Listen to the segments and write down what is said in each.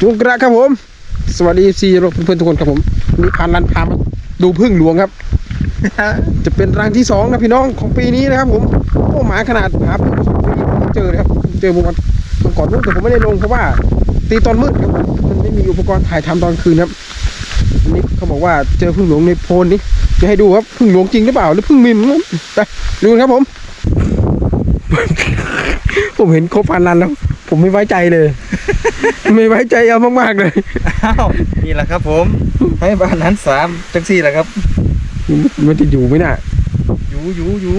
จุกระครับผม สวัสดีซีโรเพื่อนๆทุกคนครับผมวันนี่พานลันพามาดูพึ่งหลวงครับ จะเป็นรังที่สองนะพี่น้องของปีนี้นะครับ ผมโอ้หมาขนาดหาพึ่งมาสองปีผมเจอนะครับผมเจอเมื่อวันเมื่อก่อนนู้นแต่ผมไม่ได้ลงเพราะว่า ตีตอนมืดครับผมมันไม่มีอุปกรณ์ถ่ายทำตอนคืนครับอันนี้เขาบอกว่าเจอพึ่งหลวงในโพนนี้จะให้ดูครับพึ่งหลวงจริงหรือเปล่าหรือพึ่งมิมครับไปดูกันครับผม ผมเห็นโคพานลันแล้ว ผมไม่ไว้ใจเลย ไม่ไว้ใจเอามากๆเลยอ้าวนี่แหละครับผม ให้บ้านนั้นสามจังสี่แหละครับ มันจะอยู่ไหมน่ะอยู่อยู่อยู่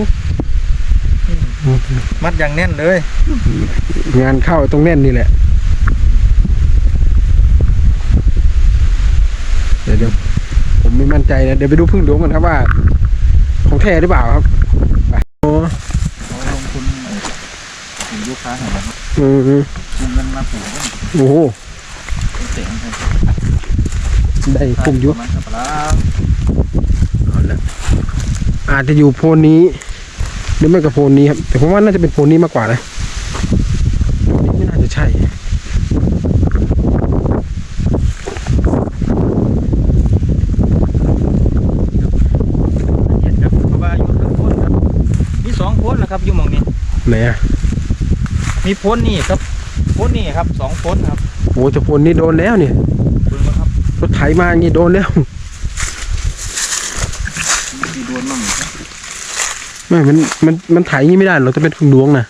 มัดอย่างแน่นเลย งานเข้าตรงแน่นนี่แหละ เดี๋ยวเดี๋ยวผมไม่มั่นใจนะ เดี๋ยวไปดูพึ่งหลวงกันครับว่า ของแท้หรือเปล่าครับไปโอ้ เราลงทุนถึงลูก ค้าเห็นไหมอืมทุนเงินมาปลูกโอ้โหเจ๋งเลยได้พุ่งอยุมันกับปลาอาจจะอยู่โพนนี้ หรือไม่ก็โพนนี้ครับ แต่ผมว่าน่าจะเป็นโพนนี้มากกว่านะโพนนี้ไม่น่าจะใช่เห็นครับเพราะว่าอยู่ทั้งพ้นครับ มีสองพ้นนะครับอยู่หมองนี้ไหนอะ มีพ้นนี่ครับพ้นนี่ครับสองพ้นครับโอ้จะโพนนี้โดนแล้วเนี่ยคุณครับรถไถมาอย่างงี้โดนแล้วมีดวนมั่งไม่มันมันมันไถอย่างงี้ไม่ได้หรอกจะเป็นพึ่งหลวงนะ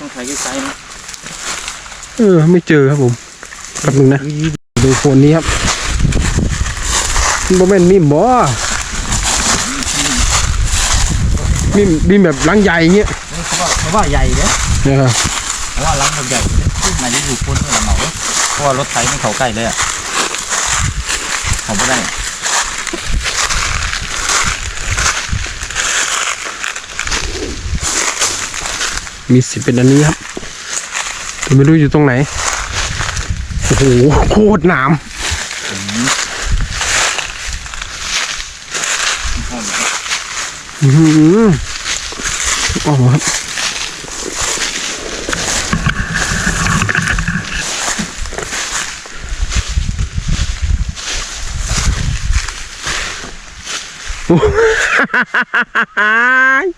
ต้องใช้ไกลๆนะเออ ไม่เจอครับผมแป๊บนึงนะดูโฟนนี้ครับมันบ่แม่นมิมบ่มิมมิมแบบลังใหญ่อย่างเงี้ย เขาว่าเขาว่าใหญ่เด้นะครับเพราะว่าล้างมันใหญ่เนี่ยน่าจะอยู่พ้นนี่แหละเหมาเพราะว่ารถไถมันเขาใกล้เลยอะเขาไม่ได้มีสิทธิ์เป็นอันนี้ครับแต่ไม่รู้อยู่ตรงไหน โอ้โห โคตรหนามอื้อหือออกมาครับ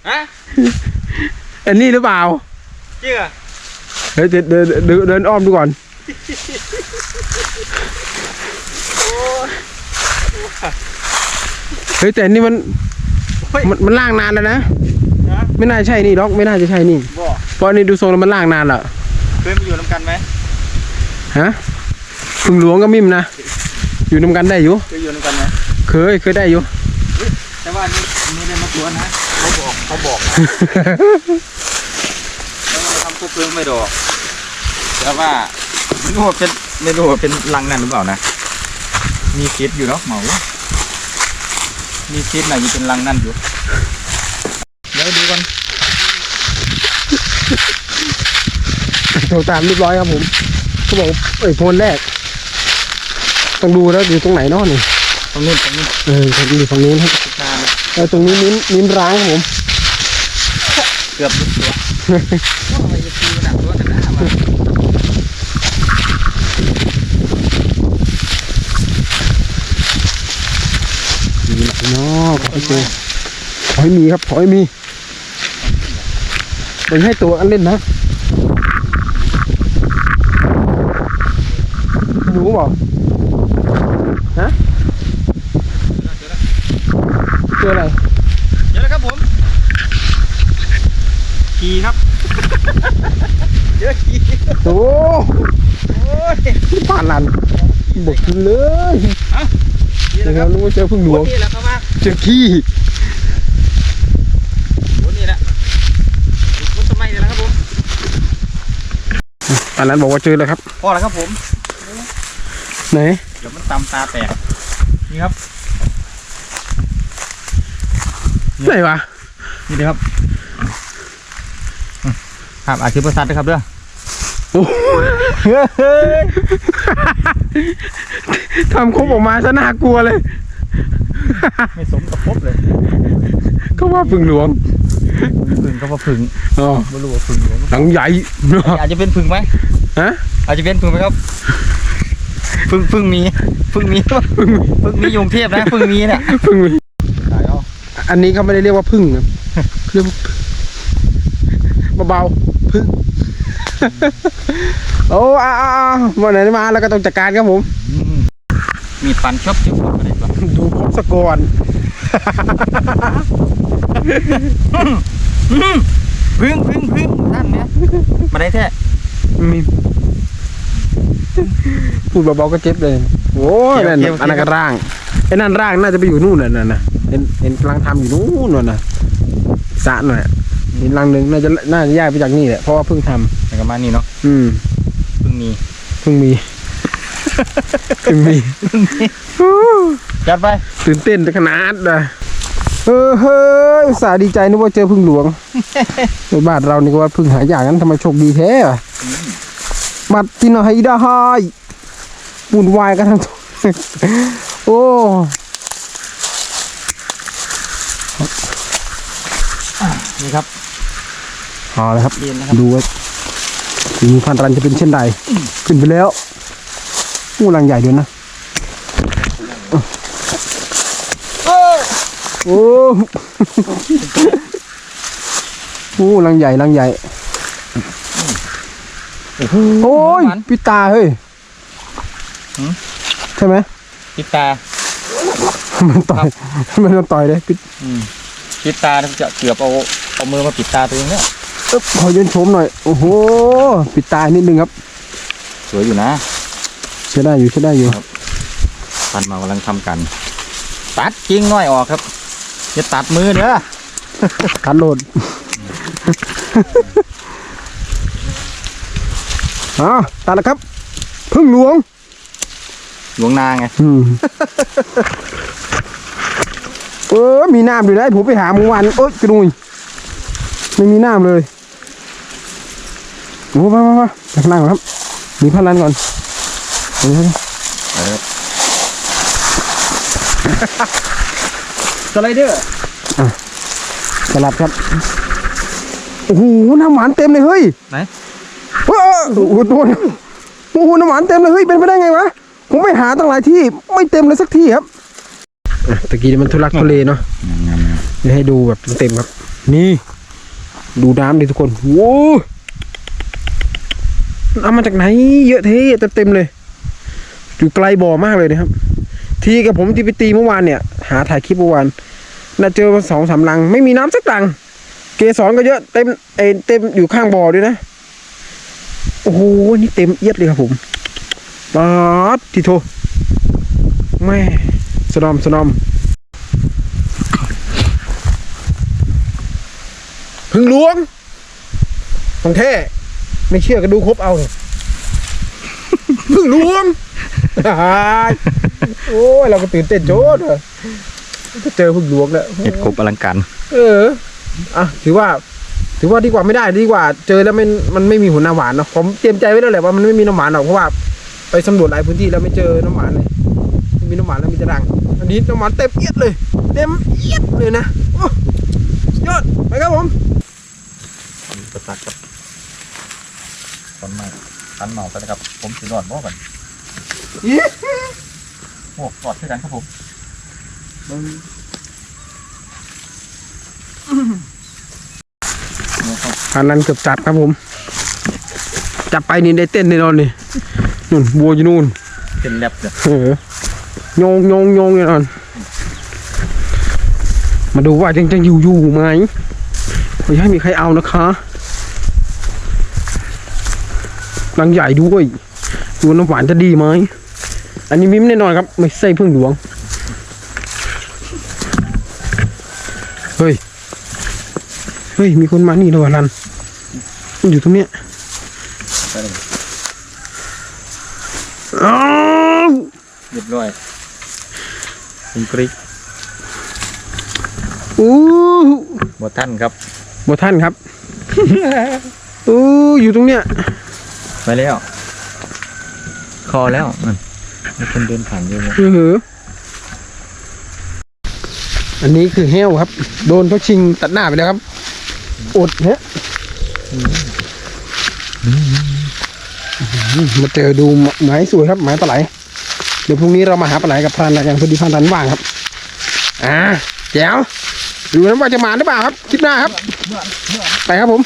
ฮะอันนี้หรือเปล่าจริงอะเฮ้ยเดินเดินเดินเดินอ้อมดูก่อนเฮ้ยแต่นี่มันเฮ้ยมันมันล่างนานแล้วนะนะไม่น่าใช่นี่ด็อกไม่น่าจะใช่นี่บ่เพราะอันนี่ดูทรงแล้วมันล่างนานละเคยมาอยู่น้ำกันไหมฮะพึ่งหลวงก็มิมนะอยู่นำกันได้อยู่เคยอยู่น้ำกันไหมเคยเคยได้อยู่แต่ ว่านี่ไม่ได้มาตัวนะเขาบอกเขาบอกนะแล้วเราทำคู่เพลิงไม่ดอกแต่ว่าไม่รู้ว่าเป็นไม่รู้ว่าเป็นรังนั่นหรือเปล่านะ มีคิดอยู่เนาะเหมามีคิดไหนจะเป็นรังนั่นอยู่เดี๋ยวดูกันโทรตามเรียบร้อยครับผมเขาบอกเอ้ยโพนแรก ต้องดูแล้วอยู่ตรงไหนเนาะนี่ตรงนู้นตรงนู้นเอออยู่ฝั่งนู้นครับ ทุกทางเออตรงนี้นิ้นนิ้นร้างครับผม เกือบหลุดตัวว่าทำไมจะตีหนักตัวหนามามีหนักเนาะขอให้เจอขอให้มีครับขอให้มีไปให้ตัวอันเล่นนะรู้เปล่าฮะ เจออะไรเดี๋ยวนะครับผมขี่ครับเยอะขี่โอ้โอ้ยผ่านลันบอกกินเลยนี่แหเดี๋ละยวครับรู้ว่าเจอพึ่งหลวงนี่แหละครับมาเจอขี้โอ้นี่แหละต้นต้นไม้นี่แหละครับผมผ่านลันบอกว่าเจอแล้วครับพอแล้วครับผมไหนเดี๋ยวมันตำตาแตกนี่ครับ ไหนวะนี่เลยครับอืมครับอาชีพประสาทนะครับเด้อโอ้ทำครบออกมาซะน่ากลัวเลย ไม่สมกับพบเลยเขาว่าพึ่งหลวงผึ่งก็ว่าผึ่งอ๋อไม่รู้ว่าผึ่งหรือหนังใหญ่อาจจะเป็นผึ่งไหมฮะอาจจะเป็นพึ่งไหมครับพึ่งพึ่งมีพึ่งมีพึ่งพึ่งมีอยกรุงเทพนะพึ่งมีเนี่ยพึ่งมีตายเอา อันนี้เขาไม่ได้เรียกว่าพึ่งครับเรียกว่าเบาๆพึ่งโอ้อ้าววันไหนมาแล้วก็ต้องจัดการครับผมอืมมีปันชอบชอบอะไรบ้างดูพบสกอนพึ่งพึ่งพึ่งนั่นเนี่ยมาได้แท้มีพูดเบาๆก็เจ็บเลย โอ้ยนั่นน่ะอันนั้นก็ร่างไอ้นั่นร่างน่าจะไปอยู่นู่นน่ะน่ะนะเห็นเห็นกำลังทำอยู่นู่นน่ะนะสระหน่อยเห็นรังหนึ่งน่าจะน่าจะย้ายไปจากนี่แหละเพราะว่าเพิ่งทำแล้วก็มานี่เนาะอืมพึ่งมีเพิ่งมีเพิ่งมีจัดไปตื่นเต้นขนาดนะเออเฮ้ยอุตส่าห์ดีใจนึกว่าเจอพึ่งหลวงในบ้านเรานี่ก็ว่าพึ่งหายากนั้นทำไมโชคดีแท้อะบัดที่ไหนได้วุ่นวายกันทั้งตัวโอ้ นี่ครับเอาเลยครับเย็นนะครับดูว่ามีพันรันจะเป็นเช่นใด ขึ้นไปแล้วอู้รังใหญ่ด้วยนะ โอ้โอ้รังใหญ่รังใหญ่ โอ้ยมันปิดตาเฮ้ยหืมใช่ไหมปิดตา มันต่อย มันโดนต่อยเลยปิดอืมปิดตาแล้วจะเกือบเอา เอามือมาปิดตาตัวเองเนี่ยเอ๊บขอยืนชมหน่อย โอ้โห ปิดตานิดนึงครับ สวยอยู่นะใช้ได้อยู่ใช้ได้อยู่ปันมากำลังทำกัน ตัดกิ่งน้อยออกครับอย่าตัดมือเด้อคันโหลดอ่าตัดแล้วครับ พึ่งหลวง หลวงนาไงอืมเออมีน้ำอยู่ได้ผมไปหาเมื่อวานโอ๊ยกระดุย ไม่มีน้ำเลยโอ้มามามาไปข้างล่างก่อนครับมีพันลันก่อนเดี๋ยวสไลเดอร์สลับครับโอ้โหน้ำหวานเต็มเลยเฮ้ยไหนเออโอ้โหโดนโอ้โหน้ำหวานเต็มเลยเฮ้ยเป็นไปได้ไงวะผมไปหาตั้งหลายที่ไม่เต็มเลยสักที่ครับตะกี้นี่มันทุลักทุเลเนาะเดี๋ยวให้ดูแบบเต็มๆครับนี่ ดูน้ำดิทุกคนโว้เอามาจากไหน เยอะเทเต็มเต็มเลย อยู่ไกลบ่อมากเลยนะครับ ทีกับผมที่ไปตีเมื่อวานเนี่ย หาถ่ายคลิปเมื่อวานน่าเจอมาสองสามลัง ไม่มีน้ำสักลัง เกสรก็เยอะเต็มเอเต็มอยู่ข้างบ่อด้วยนะ โอ้โหนี่เต็มเอียดเลยครับผมป๊าดทีโทแม่สนอมสนอม พึ่งหลวงของแท้ไม่เชื่อก็ดูครบเอาพึ่งหลวงโอ้ยเราก็ตื่นเต้นโจ้เลยจะเจอพึ่งหลวงแล้วเห็ดกบอลังการเอออะถือว่า ถือว่าดีกว่าไม่ได้ดีกว่า เจอแล้วมันมันไม่มีหัวน้ำหวานเนาะผมเตรียมใจไว้แล้วแหละว่ามันไม่มีน้ำหวานหรอกเพราะว่า ไปสำรวจหลายพื้นที่แล้วไม่เจอน้ำหวานเลยไม่มีน้ำหวานแล้วมีแต่รังอันนี้น้ำหวานเต็มเอียดเลย เต็มเอียดเลยนะโอ้สุดยอดไปครับผมประ ตักครับตอนมาตันเมากันนะครับ ผมสิรอดบ่ก่อนโอ้รอดด้วยกันครับผมเนี่ยครับอันนั้นเกือบจับครับผม จับไปนี่ได้เต้นแน่นอนนี่นู่นวัวอยู่นู่นเป็นแลบเนี่ยเออโยงโยงโยงแน่นอน มาดูว่ายังจะอยู่อยู่ไหมไม่ให้มีใครเอานะคะ รังใหญ่ด้วยดูน้ำหวานจะดีไหมอันนี้มิ้มแน่นอนครับ ไม่ใช่พึ่งหลวง เฮ้ย เฮ้ย มีคนมานี่แล้วว่ะรันมัน อยู่ตรงเนี้ยไปเลยอ้าวเรียบร้อยเป็นกริกอู้บท่านครับบท่านครับอู้อยู่ตรงเนี้ย ไปแล้ว คอแล้วนั่นมีคนเดินผ่านเยอะเลยเอออันนี้คือแห้วครับ โดนเขาชิงตัดหน้าไปแล้วครับ อดฮะอื้อหือืมาเจอดูหมายสวยครับหมายปลาไหล เดี๋ยวพรุ่งนี้เรามาหาปลาไหลกับพรานกันพอดีพรานรันว่างครับ อ่าแจ๋วดูนะว่าจะมาหรือเปล่าครับ คลิปหน้าครับ ไปครับผม